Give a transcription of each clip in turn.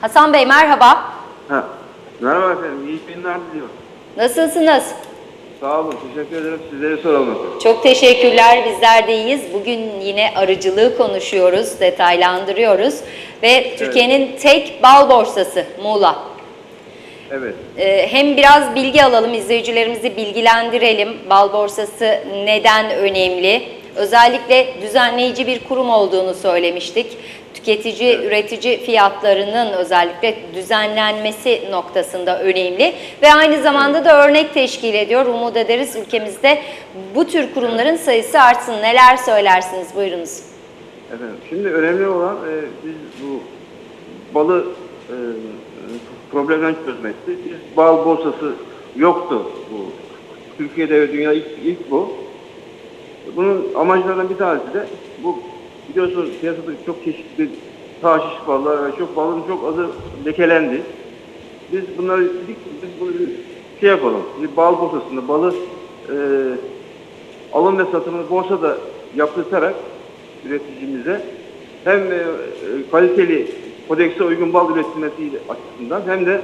Hasan Bey merhaba. Ha. Merhaba efendim, iyi günler diliyorum. Nasılsınız? Sağ olun, teşekkür ederim. Sizlere soralım. Çok teşekkürler. Bizler de iyiyiz. Bugün yine arıcılığı konuşuyoruz, detaylandırıyoruz. Ve Türkiye'nin tek bal borsası Muğla. Evet. Ee, hem biraz bilgi alalım, izleyicilerimizi bilgilendirelim. Bal borsası neden önemli? Özellikle düzenleyici bir kurum olduğunu söylemiştik. Tüketici, üretici fiyatlarının özellikle düzenlenmesi noktasında önemli ve aynı zamanda da örnek teşkil ediyor. Umut ederiz ülkemizde bu tür kurumların sayısı artsın. Neler söylersiniz? Buyurunuz. Efendim, şimdi önemli olan e, biz bu balı e, problemden çözmekti. Biz bal borsası yoktu bu. Türkiye'de ve dünya ilk, ilk bu. Bunun amaclarından bir tanesi de bu biliyorsunuz piyasada çok çeşitli taşiş ballar ve çok balın çok azı lekelendi. Biz bunları dedik biz bunu bir şey yapalım. Bir bal borsasında balı e, alım ve satımını borsada yaptırtarak üreticimize hem e, kaliteli kodekse uygun bal üretilmesi açısından hem de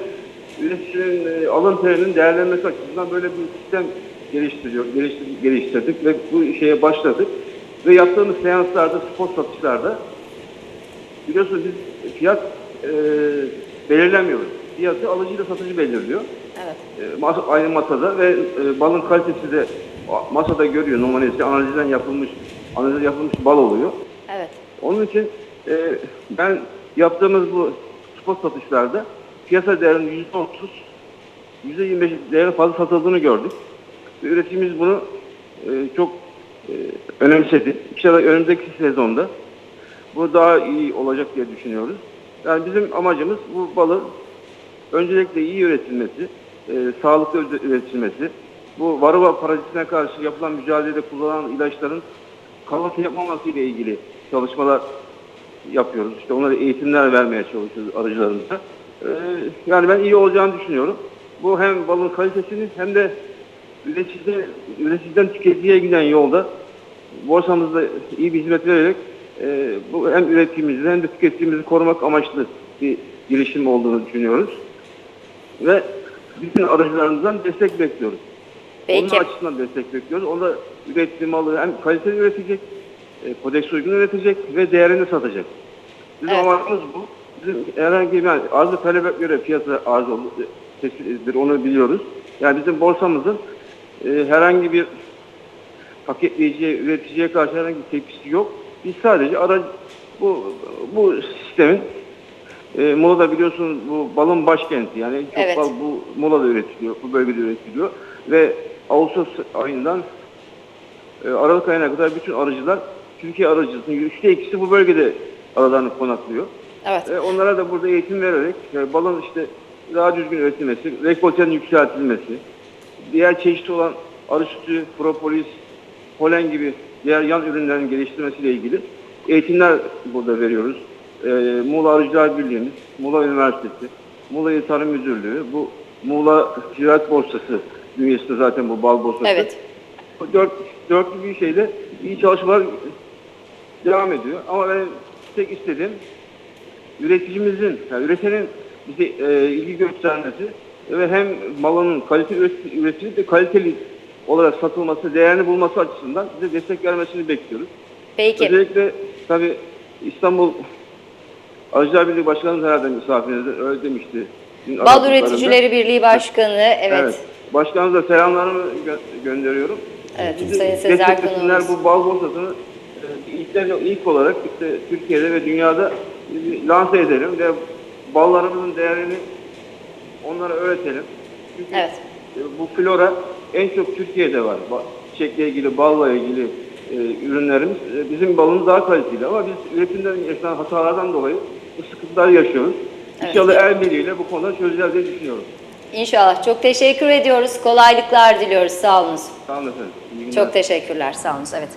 üreticinin e, alım terinin değerlenmesi açısından böyle bir sistem geliştiriyor, geliştir, geliştirdik ve bu şeye başladık. Ve yaptığımız seanslarda, spot satışlarda biliyorsunuz biz fiyat e, belirlemiyoruz. Fiyatı alıcıyla satıcı belirliyor. Evet. E, mas- aynı masada ve e, balın kalitesi de masada görüyor. Normalde analizden yapılmış analiz yapılmış bal oluyor. Evet. Onun için e, ben yaptığımız bu spot satışlarda piyasa değerinin yüzde otuz, yüzde yirmi beş değeri fazla satıldığını gördük. Üreticimiz bunu e, çok e, önemsedi. İnşallah önümüzdeki sezonda bu daha iyi olacak diye düşünüyoruz. Yani bizim amacımız bu balın öncelikle iyi üretilmesi, e, sağlıklı üre- üretilmesi, bu varroa parazitine karşı yapılan mücadelede kullanılan ilaçların kalıntı yapmaması ile ilgili çalışmalar yapıyoruz. İşte onlara eğitimler vermeye çalışıyoruz arıcılarımıza. E, yani ben iyi olacağını düşünüyorum. Bu hem balın kalitesini hem de üreticiden, üreticiden tüketiciye giden yolda borsamızda iyi bir hizmet vererek e, bu hem üretimimizi hem de tüketicimizi korumak amaçlı bir girişim olduğunu düşünüyoruz. Ve bütün aracılarımızdan destek bekliyoruz. Peki. Onun açısından destek bekliyoruz. Onda ürettiği malı hem kaliteli üretecek, e, kodeks uygun üretecek ve değerini satacak. Bizim Evet. amacımız bu. Bizim herhangi bir yani arzı talebe göre fiyatı arz tespit edilir, onu biliyoruz. Yani bizim borsamızın e, herhangi bir paketleyiciye, üreticiye karşı herhangi bir tepkisi yok. Biz sadece ara bu bu sistemin e, Muğla'da biliyorsunuz bu balın başkenti yani çok Evet. bal bu Muğla'da üretiliyor, bu bölgede üretiliyor ve Ağustos ayından e, Aralık ayına kadar bütün arıcılar Türkiye arıcısının üçte ikisi bu bölgede aralarını konaklıyor. Evet. E, onlara da burada eğitim vererek e, balın işte daha düzgün üretilmesi, rekoltenin yükseltilmesi, diğer çeşitli olan arı sütü, propolis, polen gibi diğer yan ürünlerin geliştirmesiyle ilgili eğitimler burada veriyoruz. E, Muğla Arıcılar Birliği'miz, Muğla Üniversitesi, Muğla İl Tarım Müdürlüğü, bu Muğla Ticaret Borsası bünyesinde zaten bu bal borsası. Evet. Dört, dörtlü bir şeyle iyi çalışmalar devam ediyor. Ama ben tek istediğim üreticimizin, yani üretenin bize e, ilgi göstermesi ve hem malının kalite üret- üretilip de kaliteli olarak satılması, değerini bulması açısından bize destek vermesini bekliyoruz. Peki. Özellikle tabii İstanbul Arıcılar Birliği Başkanımız herhalde misafirinizde öyle demişti. Bal. Üreticileri Birliği Başkanı, evet. Evet. Başkanımıza selamlarımı gö- gönderiyorum. Evet, Bizi Sayın Sezer konuğumuz. bu bal borsasını e, ilkler, ilk olarak işte Türkiye'de ve dünyada lanse edelim ve ballarımızın değerini onlara öğretelim. Çünkü Evet. e, bu flora en çok Türkiye'de var. Çiçekle ilgili, balla ilgili e, ürünlerimiz. E, bizim balımız daha kaliteli ama biz üretimden yaşanan hatalardan dolayı bu sıkıntılar yaşıyoruz. Evet. İnşallah el birliğiyle bu konuda çözeceğiz diye düşünüyorum. İnşallah. Çok teşekkür ediyoruz. Kolaylıklar diliyoruz. Sağ olunuz. Sağ olun efendim. Çok teşekkürler. Sağ olun. Evet.